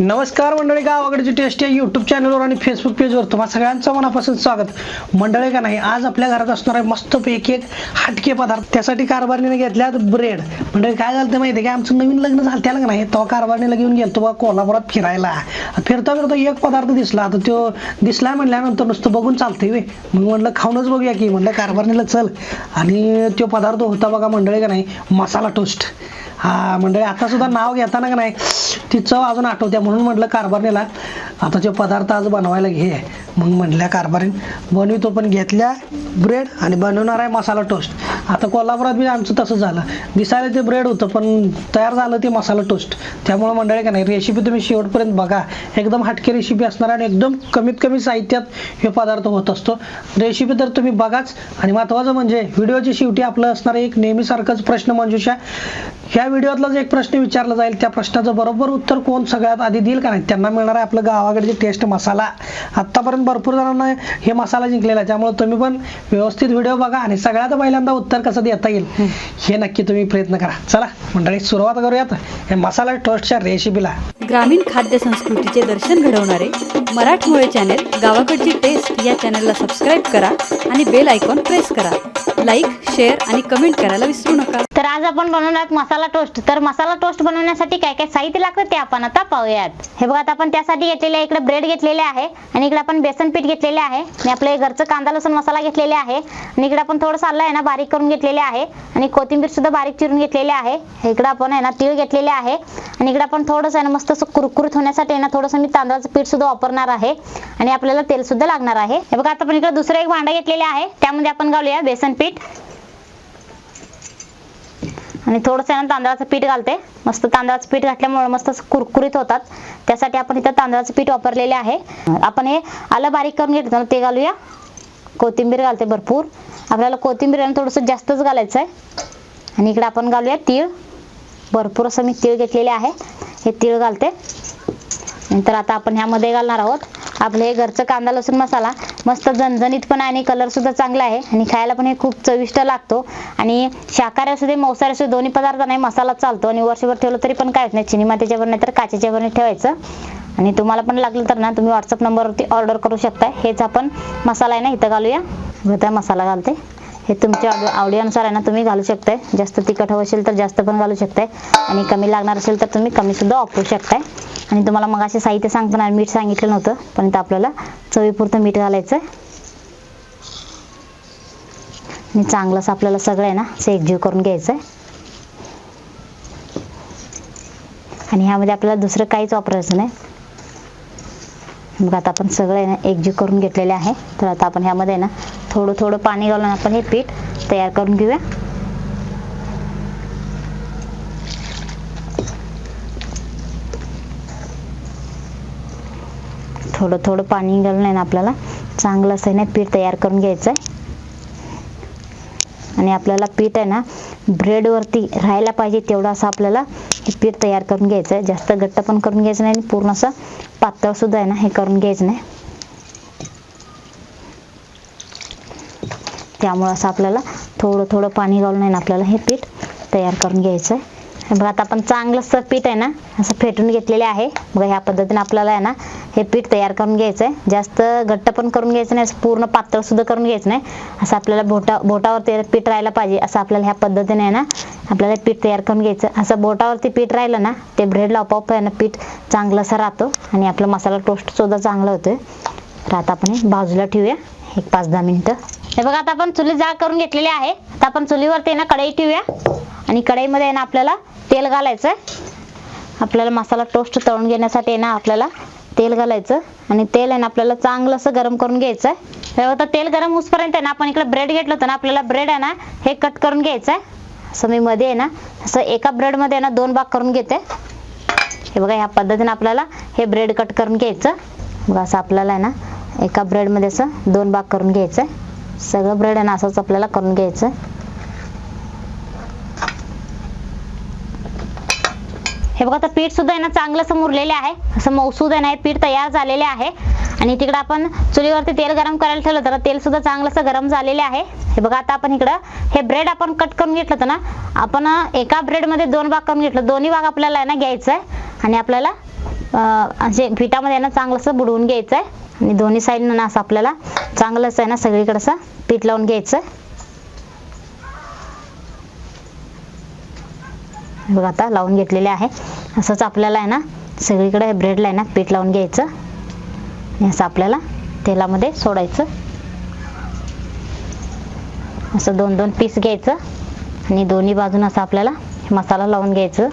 नमस्कार मंडळी गावाकडची टेस्ट या यूट्यूब चॅनलवर आणि फेसबुक पेजवर तुम्हा सगळ्यांचं मनापासून स्वागत. मंडळी का नाही आज आपल्या घरात असणार आहे मस्तपैकी एक हटके पदार्थ. त्यासाठी कारभारणीने घेतल्यात ब्रेड मंडळी काय झालं ते माहिती आहे का? आमचं नवीन लग्न झालं त्याला का नाही तो कारभारणीला घेऊन गेलो बा कोल्हापुरात फिरायला. फिरता फिरता एक पदार्थ दिसला. आता तो दिसला म्हणल्यानंतर नुसतं बघून चालतंय वे मग म्हटलं खाऊनच बघूया की म्हटलं कारभारणीला चल. आणि तो पदार्थ होता बघा मंडळी का नाही मसाला टोस्ट हा मंडळी आता सुद्धा नाव घेताना का नाही ती चव अजून आठवते. म्हणून म्हटलं कारभारणीला आता तो पदार्थ आज बनवायला घे. मग म्हटल्या कारभारीन बनवितो पण घेतल्या ब्रेड आणि बनवणार आहे मसाला टोस्ट आता कोल्हापुरात बी आमचं तसं झालं. दिसायला ते ब्रेड होतं पण तयार झालं ते मसाला टोस्ट त्यामुळे मंडळी का नाही रेसिपी तुम्ही शेवटपर्यंत बघा. एकदम हटके रेसिपी असणार आणि एकदम कमीत कमी साहित्यात हे पदार्थ होत असतो. रेसिपी तर तुम्ही बघाच. आणि महत्त्वाचं म्हणजे व्हिडिओची शेवटी आपलं असणारं एक नेहमीसारखंच प्रश्न मंजूषा. ह्या व्हिडिओतलाच एक प्रश्न विचारला जाईल. त्या प्रश्नाचं बरोबर उत्तर कोण सगळ्यात आधी देईल का नाही? त्यांना मिळणार आहे आपलं गावाकडचे टेस्ट मसाला. आत्तापर्यंत भरपूर जणांना हे मसाला जिंकलेला आहे. त्यामुळे तुम्ही पण व्यवस्थित व्हिडिओ बघा आणि सगळ्यात पहिल्यांदा उत्तर कसं देता येईल हे. नक्की तुम्ही प्रयत्न करा. चला मंडळी सुरुवात करूयात. हे मसाला टोस्टच्या रेसिपीला ग्रामीण खाद्य संस्कृतीचे दर्शन घडवणारे मराठमोळे चॅनेल गावाकडची टेस्ट या चॅनलला सबस्क्राईब करा आणि बेल आयकॉन प्रेस करा. लाईक शेअर आणि कमेंट करायला विसरू नका. तर आज आपण बनवणार मसाला टोस्ट तर मसाला टोस्ट बनवण्यासाठी काय काय साहित्य लागतं ते आपण आता पाहूयात. हे बघा आता आपण त्यासाठी घेतलेले इकडे ब्रेड घेतलेले आहे आणि इकडे आपण बेसन पीठ घेतलेले आहे. आणि आपलं घरचं कांदा लसूण मसाला घेतलेले आहे आणि इकडे आपण थोडं आलं आहे ना बारीक करून घेतलेले आहे आणि कोथिंबीर सुद्धा बारीक चिरून घेतलेले आहे. इकडे आपण आहे ना तीळ घेतलेले आहे आणि इकडे आपण थोडंसं आहे ना मस्त असं कुरकुरीत होण्यासाठी आहे ना थोडंसं मी तांदळाचं पीठ सुद्धा वापरणार आहे आणि आपल्याला तेल सुद्धा लागणार आहे. हे बघा आता आपण इकडे दुसरं एक भांडा घेतलेले आहे. त्यामध्ये आपण घालूया बेसन पीठ. आणि थोडंसं आहे ना तांदळाचं पीठ घालते. मस्त तांदळाचं पीठ घातल्यामुळे मस्त असं कुरकुरीत होतात. त्यासाठी आपण इथं तांदळाचं पीठ वापरलेले आहे. आपण हे आलं बारीक करून घेतो ते घालूया. कोथिंबीर घालते भरपूर. आपल्याला कोथिंबीर थोडंसं जास्तच घालायचं आहे आणि इकडे आपण घालूया तीळ. भरपूर असं मी तीळ घेतलेले आहे. हे तीळ घालते. नंतर आता आपण ह्यामध्ये घालणार आहोत. आपलं हे घरचं कांदा लसूण मसाला मस्त झणझणीत पण आहे आणि कलर सुद्धा चांगला आहे. आणि खायला पण हे खूप चविष्ट लागतो. आणि शाकाहारी असू दे मांसाहारी असू दे दोन्ही पदार्थ नाही मसाला चालतो. आणि वर्षभर ठेवलं तरी पण काय होत नाही. चिनी मातीच्यावर नाही तर काचेच्या वरती ठेवायचं. आणि तुम्हाला पण लागलं तर ना तुम्ही व्हॉट्सअप नंबरवरती ऑर्डर करू शकता हेच आपण मसाला आहे ना इथं घालूया. आता मसाला घालते. हे तुमच्या आवडी- आवडीनुसार आहे ना तुम्ही घालू शकताय. जास्त तिखट हवं असेल तर जास्त पण घालू शकताय. आणि कमी लागणार असेल तर तुम्ही कमी सुद्धा वापरू शकताय. आणि तुम्हाला मग असे साहित्य सांगताना मीठ सांगितलं नव्हतं पण इथं आपल्याला चवीपुरतं मीठ घालायचं आणि चांगलंच आपल्याला सगळं आहे ना असं एकजीव करून घ्यायचं आहे आणि ह्यामध्ये आपल्याला दुसरं काहीच वापरायचं नाही. मग आता आपण सगळं आहे ना एकजीव करून घेतलेले आहे. तर आता आपण ह्यामध्ये आहे ना थोडं थोडं पाणी घालून आपण हे पीठ तयार करून घेऊया. थोडं थोडं पाणी घालून आहे ना आपल्याला चांगलं असं आहे ना पीठ तयार करून घ्यायचं आहे आणि आपल्याला पीठ आहे ना ब्रेडवरती राहायला पाहिजे तेवढं असं आपल्याला पीठ तयार करून घ्यायचं आहे जास्त घट्ट पण करून घ्यायचं नाही आणि पूर्ण असं पातळ सुद्धा आहे ना हे करून घ्यायचं नाही. त्यामुळं असं आपल्याला थोडं थोडं पाणी घालून आहे ना आपल्याला हे पीठ तयार करून घ्यायचं आहे बघा आता आपण चांगलंसं पीठ आहे ना असं फेटून घेतलेले आहे. बघा ह्या पद्धतीने आपल्याला आहे ना हे पीठ तयार करून घ्यायचं आहे जास्त घट्ट पण करून घ्यायचं नाही असं पूर्ण पातळ सुद्धा करून घ्यायचं नाही. असं आपल्याला बोटा बोटावरती पीठ राहायला पाहिजे असं आपल्याला ह्या पद्धतीने आहे ना आपल्याला पीठ तयार करून घ्यायचं. असं बोटावरती पीठ राहिलं ना ते ब्रेडला आपोआप आहे ना पीठ चांगलं असं राहतो आणि आपलं मसाला टोस्ट सुद्धा चांगलं होतोय. तर आता आपण हे बाजूला ठेवूया एक पाच दहा मिनिटं. हे बघा आता आपण चुली जाळ करून घेतलेली आहे. आता आपण चुलीवरती ना कढई ठेवूया. आणि कढईमध्ये आहे ना आपल्याला तेल घालायचं. आपल्याला मसाला टोस्ट तळून घेण्यासाठी ना आपल्याला तेल घालायचं. आणि तेल आहे ना आपल्याला चांगलं असं गरम करून घ्यायचं. आहे आता तेल गरम होऊसपर्यंत आहे ना आपण इकडे ब्रेड घेतलं होतं ना आपल्याला ब्रेड आहे ना हे कट करून घ्यायचं आहे. असं मी मध्ये आहे ना असं एका ब्रेडमध्ये ना दोन भाग करून घेते. हे बघा ह्या पद्धतीने आपल्याला हे ब्रेड कट करून घ्यायचं. बघा असं आपल्याला आहे ना एका ब्रेडमध्ये असं दोन भाग करून घ्यायचं आहे. सगळं ब्रेड आहे ना असंच आपल्याला करून घ्यायचं हे बघा आता पीठ सुद्धा आहे ना चांगलं असं मुरलेले आहे. असं मौसूद आहे ना हे पीठ तयार झालेले आहे. आणि तिकडं आपण चुलीवरती तेल गरम करायला ठेवलं तर तेल सुद्धा चांगलं असं गरम झालेले आहे. हे बघा आता आपण इकडं हे ब्रेड आपण कट करून घेतलं होतं ना आपण एका ब्रेडमध्ये दोन भाग करून घेतलं. दोन्ही भाग आपल्याला आहे ना घ्यायचं आहे. आणि आपल्याला अं, असे पिठामध्ये आहे ना चांगलं असं बुडवून घ्यायचं आहे. आणि दोन्ही साईडनं ना असं आपल्याला चांगलंच आहे ना सगळीकडं असं पीठ लावून घ्यायचं बघा आता लावून घेतलेले आहे. असंच आपल्याला आहे ना सगळीकडे ब्रेडला आहे ना पीठ लावून घ्यायचं. आणि असं आपल्याला तेलामध्ये सोडायचं. असं दोन दोन पीस घ्यायचं. आणि दोन्ही बाजून असं आपल्याला मसाला लावून घ्यायचं.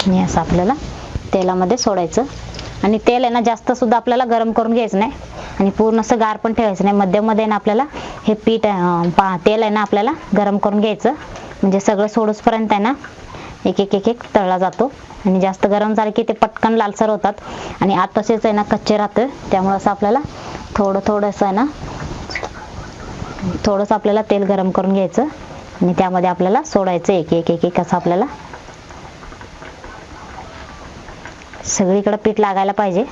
आणि असं आपल्याला तेलामध्ये सोडायचं. आणि तेल आहे ना जास्त सुद्धा आपल्याला गरम करून घ्यायचं नाही. आणि पूर्ण असं गार पण ठेवायचं नाही. मध्यमध्ये आहे ना आपल्याला हे पीठ पा तेल आहे ना आपल्याला गरम करून घ्यायचं. म्हणजे सगळं सोडूसपर्यंत आहे ना एक एक एक एक तळला जातो. आणि जास्त गरम झालं की ते पटकन लालसर होतात. आणि आत तसेच आहे ना कच्चे राहतं. त्यामुळं असं आपल्याला थोडं थोडंसं आहे ना थोडंसं आपल्याला तेल गरम करून घ्यायचं. आणि त्यामध्ये आपल्याला सोडायचं एक एक एक एक असं आपल्याला सगळीकडे पीठ लागायला पाहिजे.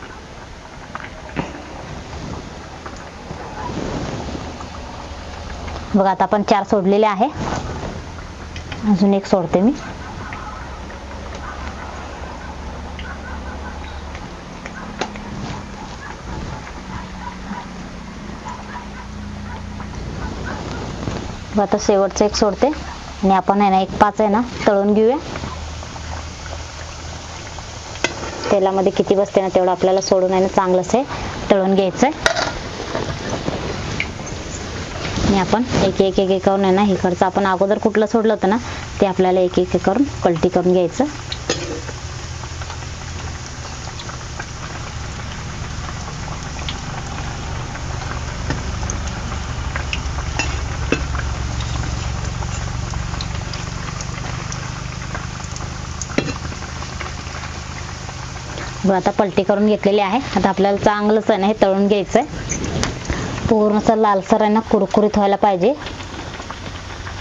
बघा आता आपण चार सोडलेले आहे. अजून एक सोडते मी. आता शेवटचं एक सोडते. आणि आपण आहे ना एक पाच आहे ना तळून घेऊया. तेलामध्ये किती बसते ना तेवढं आपल्याला सोडून आहे ना चांगलंच आहे. तळून घ्यायचं आणि आपण एक एक एक करून आहे ना इकडचं आपण अगोदर कुठलं सोडलं होतं ना ते आपल्याला एक एक एक करून पलटी करून घ्यायचं. आता पलटी करून घेतलेली आहे. आता आपल्याला चांगलंच आहे ना हे तळून घ्यायचं आहे पूर्ण असं लालसर आहे ना कुरकुरीत व्हायला पाहिजे.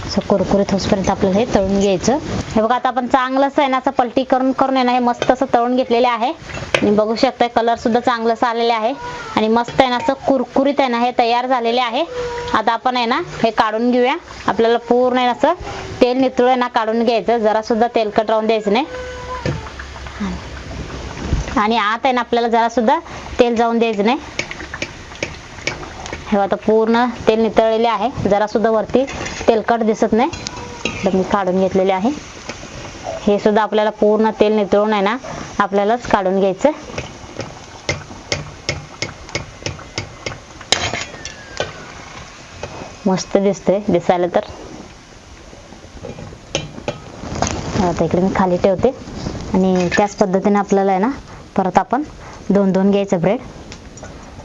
असं कुरकुरीत होसपर्यंत आपल्याला हे तळून घ्यायचं. हे बघा आता आपण चांगलंच आहे ना असं पलटी करून करून आहे ना हे मस्त असं तळून घेतलेले आहे. आणि बघू शकता कलर सुद्धा चांगलंच आलेले आहे. आणि मस्त आहे ना असं कुरकुरीत आहे ना हे तयार झालेले आहे. आता आपण आहे ना हे काढून घेऊया. आपल्याला पूर्ण आहे ना असं तेल नितळून आहे ना काढून घ्यायचं. जरा सुद्धा तेलकट राहून द्यायचं नाही. आणि आत आहे ना आपल्याला जरा सुद्धा तेल जाऊन द्यायचं नाही. हे आता पूर्ण तेल नितळलेले आहे. जरा सुद्धा वरती तेलकट दिसत नाही. तर मी काढून घेतलेले आहे. हे सुद्धा आपल्याला पूर्ण तेल नितळून आहे ना आपल्यालाच काढून घ्यायचं. मस्त दिसतंय दिसायला तर. आता इकडे मी खाली ठेवते. आणि त्याच पद्धतीने आपल्याला आहे ना परत आपण दोन दोन घ्यायचं ब्रेड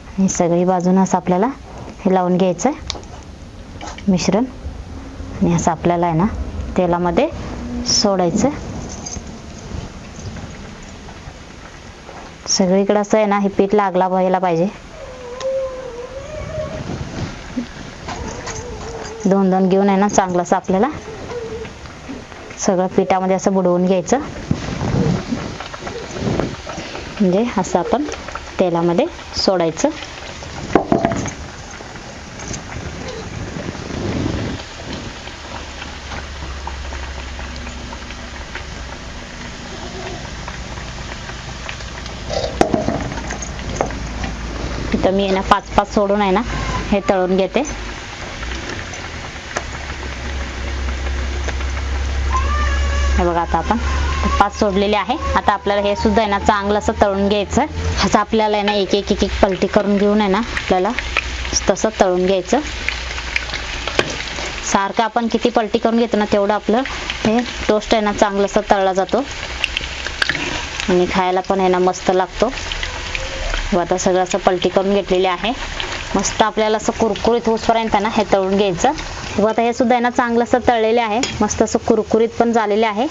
आणि सगळी बाजूनं असं आपल्याला हे लावून घ्यायचं आहे मिश्रण. आणि असं आपल्याला आहे ना तेलामध्ये सोडायचं सगळीकडं असं आहे ना हे पीठ लागला व्हायला पाहिजे. दोन दोन घेऊन आहे ना चांगलं असं आपल्याला सगळं पिठामध्ये असं बुडवून घ्यायचं. म्हणजे असं आपण तेलामध्ये सोडायचं. इथं मी आहे ना पाच पाच सोडून आहे ना हे तळून घेते. हे बघा आता आपण पाच सोडलेले आहे. आता आपल्याला हे सुद्धा आहे ना चांगलं असं तळून घ्यायचं. असं आपल्याला आहे ना एक एक एक एक पलटी करून घेऊन आहे ना आपल्याला तसं तळून घ्यायचं. सारखं आपण किती पलटी करून घेतो ना तेवढं आपलं हे टोस्ट आहे ना चांगलं असं तळला जातो. आणि खायला पण आहे ना मस्त लागतो. व आता सगळं असं पलटी करून घेतलेले आहे. मस्त आपल्याला असं कुरकुरीत होसपर्यंत ना हे तळून घ्यायचं. व आता हे सुद्धा आहे ना चांगलं असं तळलेले आहे. मस्त असं कुरकुरीत पण झालेले आहे.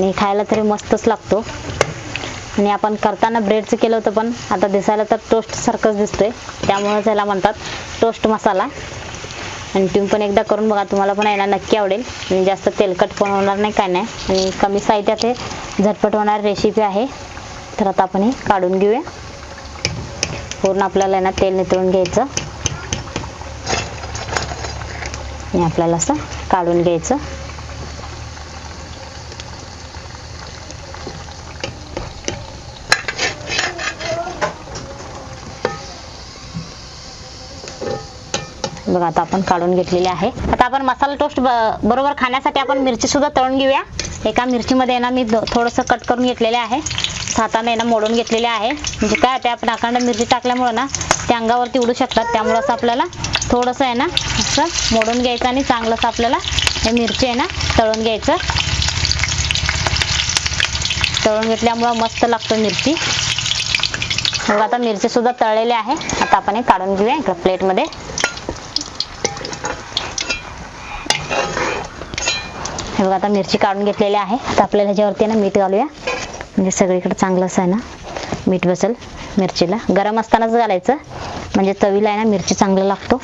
आणि खायला तरी मस्तच लागतो. आणि आपण करताना ब्रेडचं केलं होतं पण आता दिसायला तर टोस्ट सारखंच दिसतोय. त्यामुळे त्याला म्हणतात टोस्ट मसाला आणि तुम्ही पण एकदा करून बघा तुम्हाला पण यायला नक्की आवडेल. आणि जास्त तेलकट पण होणार नाही काय नाही. आणि कमी साहित्यात हे झटपट होणारी रेसिपी आहे. तर आता आपण हे काढून घेऊया. पूर्ण आपल्याला आहे ना तेल नितळून घ्यायचं. आणि आपल्याला असं काढून घ्यायचं. बघा आता आपण काढून घेतलेले आहे. आता आपण मसाला टोस्ट ब- बरोबर खाण्यासाठी आपण मिरची सुद्धा तळून घेऊया. एका मिरचीमध्ये ना मी थोडंसं कट करून घेतलेले आहे. हाताने ना मोडून घेतलेले आहे. म्हणजे काय ते आपण अखंड मिरची टाकल्यामुळं ना ते अंगावरती उडू शकतात. त्यामुळं असं आपल्याला थोडंसं आहे ना असं मोडून घ्यायचं आणि चांगलंसं आपल्याला हे मिरची आहे ना तळून घ्यायचं. तळून घेतल्यामुळं मस्त लागतो मिरची. मग आता मिरची सुद्धा तळलेली आहे. आता आपण हे काढून घेऊया इकडं प्लेटमध्ये हे बघा आता मिरची काढून घेतलेली आहे. आता आपल्याला ह्याच्यावरती ना मीठ घालूया. म्हणजे सगळीकडे चांगलं असं आहे ना मीठ बसेल मिरचीला. गरम असतानाच घालायचं. म्हणजे चवीला आहे ना मिरची चांगलं लागतो.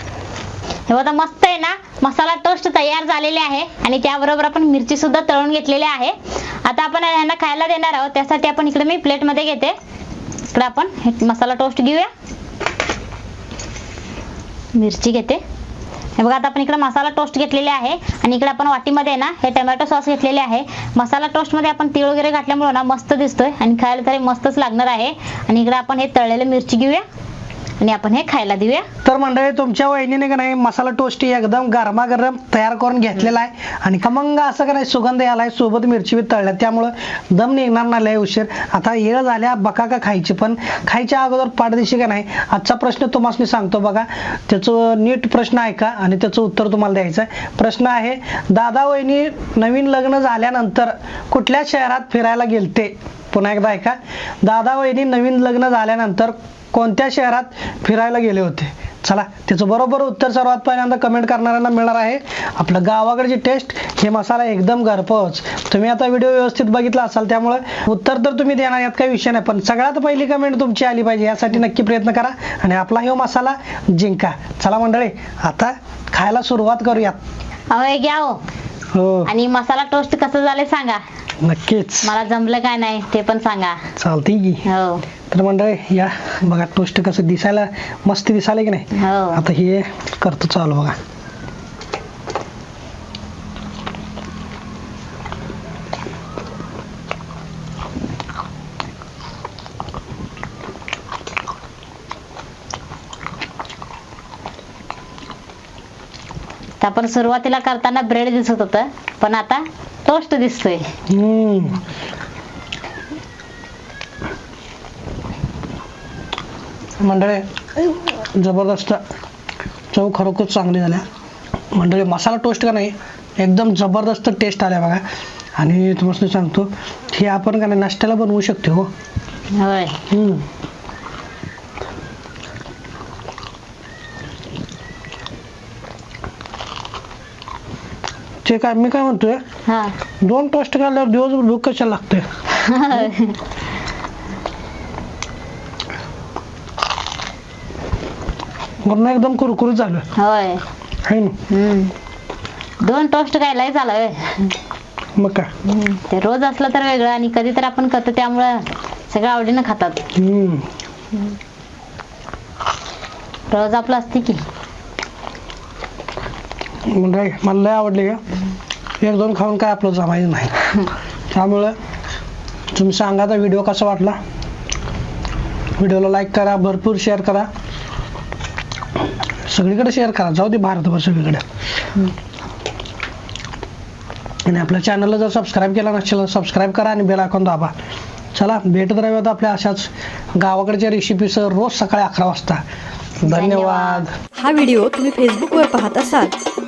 हे बघा मस्त आहे ना मसाला टोस्ट तयार झालेले आहे. आणि त्याबरोबर आपण मिरची सुद्धा तळून घेतलेली आहे. आता आपण ह्यांना खायला देणार आहोत. त्यासाठी आपण इकडे मी प्लेटमध्ये घेते. इकडे आपण मसाला टोस्ट घेऊया. मिरची घेते. हे बघा आता आपण इकडे मसाला टोस्ट घेतलेले आहे. आणि इकडे आपण वाटीमध्ये ना हे टोमॅटो सॉस घेतलेले आहे. मसाला टोस्टमध्ये आपण तीळ वगैरे घातल्यामुळे ना मस्त दिसतोय. आणि खायला तरी मस्तच लागणार आहे. आणि इकडे आपण हे तळलेले मिरची घेऊया. आणि आपण हे खायला देऊया. तर मंडळी तुमच्या वहिनीने का नाही मसाला टोस्ट एकदम गरमागरम तयार करून घेतलेला आहे. आणि खमंग असं का नाही सुगंध आलाय सोबत मिरची बी तळल्या त्यामुळं दम निघणार नाही लय उशीर. आता येळ झाल्या बकाका खायची पण खायच्या अगोदर पाठदिशी का नाही आजचा प्रश्न तुम्हाला मी सांगतो बघा. त्याचं नीट प्रश्न ऐका आणि त्याचं उत्तर तुम्हाला द्यायचं आहे. प्रश्न आहे दादा वहिनी नवीन लग्न झाल्यानंतर कुठल्या शहरात फिरायला गेलते? पुन्हा एकदा ऐका. दादा वहिनी नवीन लग्न झाल्यानंतर कोणत्या शहरात फिरायला गेले होते? चला त्याचं बरोबर उत्तर सर्वात पहिल्यांदा कमेंट करणाऱ्यांना मिळणार आहे. आपलं गावाकडची टेस्ट हे मसाला एकदम घरपोच. तुम्ही आता व्हिडिओ व्यवस्थित बघितला असाल त्यामुळे उत्तर तर तुम्ही देणार यात काही विषय नाही. पण सगळ्यात पहिली कमेंट तुमची आली पाहिजे यासाठी नक्की प्रयत्न करा. आणि आपला हा मसाला जिंका. चला मंडळी आता खायला सुरुवात करूयात. अहो हे घ्या हो. आणि मसाला टोस्ट कसं झालं सांगा. नक्कीच. मला जमलं काय नाही ते पण सांगा. चालते की. हो. तर मंडळी या. बघा टोस्ट कसं दिसायला मस्त दिसायला की नाही? हो. आता हे करतो चालू बघा. आपण सुरुवातीला करताना ब्रेड दिसत होतं पण आता टोस्ट दिसतोय हम्म. मंडळी जबरदस्त. चव खरोखर चांगली झाल्या. मंडळी मसाला टोस्ट का नाही? एकदम जबरदस्त टेस्ट आल्या बघा. आणि तुम्हाला सांगतो हे आपण का नाही नाश्त्याला बनवू शकतो हो. ते काय मी काय म्हणतोय? हा. दोन टोस्ट खाल्ल्यावर दिवसभर भूक कशाला लागते? वरनं एकदम कुरकुरीत झालं होय. आहे ना? हम्म. दोन टोस्ट काय लय झालं होय. मग काय? हम्म. ते रोज असलं तर वेगळं आणि कधी तर आपण करतो त्यामुळं सगळं आवडीनं खातात. हम्म. रोज आपलं असते की. म्हणजे मला लय आवडली का एक दोन खाऊन काय आपलं जमायचं नाही. त्यामुळं तुम्ही सांगा आता व्हिडिओ कसा वाटला. व्हिडिओला लाईक करा भरपूर शेअर करा. सगळीकडे शेअर करा. जाऊ दे भारतभर सगळीकडे. आणि आपल्या चॅनलला जर सबस्क्राईब केला नसेल तर सबस्क्राईब करा आणि बेल आयकॉन दाबा. चला भेटत राहूयात आपल्या अशाच गावाकडच्या रेसिपीसह रोज सकाळी अकरा वाजता. धन्यवाद. हा व्हिडिओ तुम्ही फेसबुकवर पाहत असाल